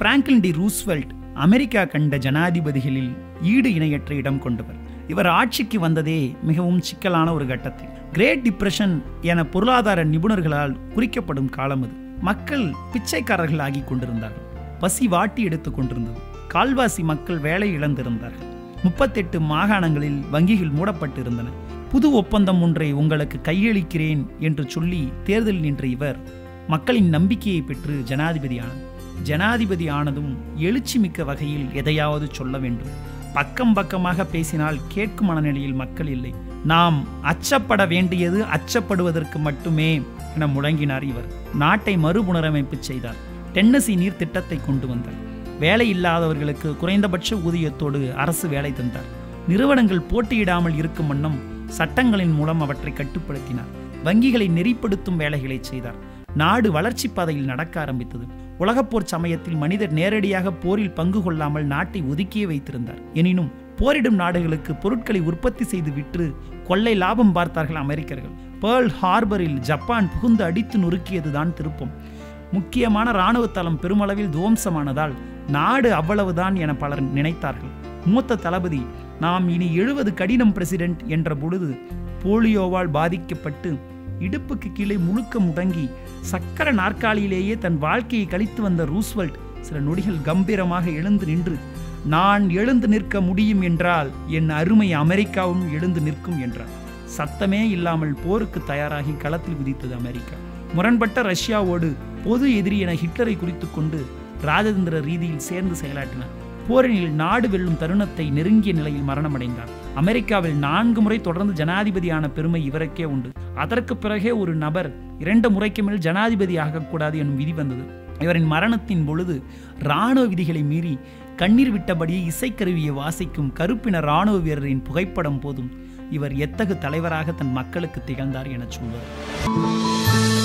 Franklin D Roosevelt America கண்ட ஜனாதிபதிகளில் ஈடு இணையற்ற இடம் கொண்டவர். இவர் ஆட்சிக்கு வந்ததே மிகவும் சிக்கலான ஒரு கட்டத்தில். கிரேட் டிப்ரெஷன் என பொருளாதார நிபுணர்களால் குறிக்கப்படும் காலம் அது. மக்கள் பிச்சைக்காரர்கள் ஆகி கொண்டிருந்தார்கள். பசி வாட்டி எடுத்துக் கொண்டிருந்தது. கால்வாசி மக்கள் வேலை இழந்திருந்தார்கள். முப்பத்தெட்டு மாகாணங்களில் வங்கிகள் மூடப்பட்டிருந்தன. புது ஒப்பந்தம் ஒன்றை உங்களுக்கு கையளிக்கிறேன் என்று சொல்லி தேர்தல் நின்ற இவர் மக்களின் நம்பிக்கையை பெற்று ஜனாதிபதியானார். ஜனாதிபதி ஆனதும் எழுச்சி மிக்க வகையில் எதையாவது சொல்ல வேண்டும். பக்கம் பக்கமாக பேசினால் கேட்கும் மனநிலையில் மக்கள் இல்லை. நாம் அச்சப்பட வேண்டியது அச்சப்படுவதற்கு மட்டுமே என முழங்கினார் இவர். நாட்டை மறுபுனரமைப்பு செய்தார். டென்னசி நீர் திட்டத்தை கொண்டு வந்தார். வேலை இல்லாதவர்களுக்கு குறைந்தபட்ச ஊதியத்தோடு அரசு வேலை தந்தார். நிறுவனங்கள் போட்டியிடாமல் இருக்கும் வண்ணம் சட்டங்களின் மூலம் அவற்றை கட்டுப்படுத்தினார். வங்கிகளை நெறிப்படுத்தும் வேலைகளை செய்தார். நாடு வளர்ச்சி பாதையில் நடக்க ஆரம்பித்தது. உலகப்போர் சமயத்தில் மனிதர் நேரடியாக போரில் பங்கு கொள்ளாமல் நாட்டை ஒதுக்கியே வைத்திருந்தார். எனினும் போரிடும் நாடுகளுக்கு பொருட்களை உற்பத்தி செய்து விற்று கொள்ளை லாபம் பார்த்தார்கள் அமெரிக்கர்கள். பேர்ல் ஹார்பரில் ஜப்பான் புகுந்து அடித்து நொறுக்கியதுதான் திருப்பம். முக்கியமான இராணுவ தளம் பெருமளவில் துவம்சமானதால் நாடு அவ்வளவுதான் என பலர் நினைத்தார்கள். மூத்த தளபதி நாம் இனி எழுவது கடினம் பிரசிடென்ட் என்ற பொழுது போலியோவால் பாதிக்கப்பட்டு இடுப்புக்கு கீழே முழுக்க முடங்கி சக்கர நாற்காலியிலேயே தன் வாழ்க்கையை கழித்து வந்த ரூஸ்வெல்ட் சில நொடிகள் கம்பீரமாக எழுந்து நின்று நான் எழுந்து நிற்க முடியும் என்றால் என் அருமை அமெரிக்காவும் எழுந்து நிற்கும் என்றார் சத்தமே இல்லாமல் போருக்கு தயாராகி களத்தில் குதித்தது அமெரிக்கா. முரண்பட்ட ரஷ்யாவோடு பொது எதிரி என ஹிட்லரை குறித்து கொண்டு ராஜதந்திர ரீதியில் சேர்ந்து செயலாற்றினார். போரினில் நாடு வெல்லும் தருணத்தை நெருங்கிய நிலையில் மரணமடைந்தார். அமெரிக்காவில் நான்கு முறை தொடர்ந்து ஜனாதிபதியான பெருமை இவருக்கே உண்டு. அதற்கு பிறகே ஒரு நபர் இரண்டு முறைக்கு மேல் ஜனாதிபதி ஆகக்கூடாது எனும் விதி வந்தது. இவரின் மரணத்தின் பொழுது இராணுவ விதிகளை மீறி கண்ணீர் விட்டபடியே இசைக்கருவியை வாசிக்கும் கருப்பின இராணுவ வீரரின் புகைப்படம் போதும். இவர் எத்தகு தலைவராக தன் மக்களுக்கு திகழ்ந்தார் என சொல்வார்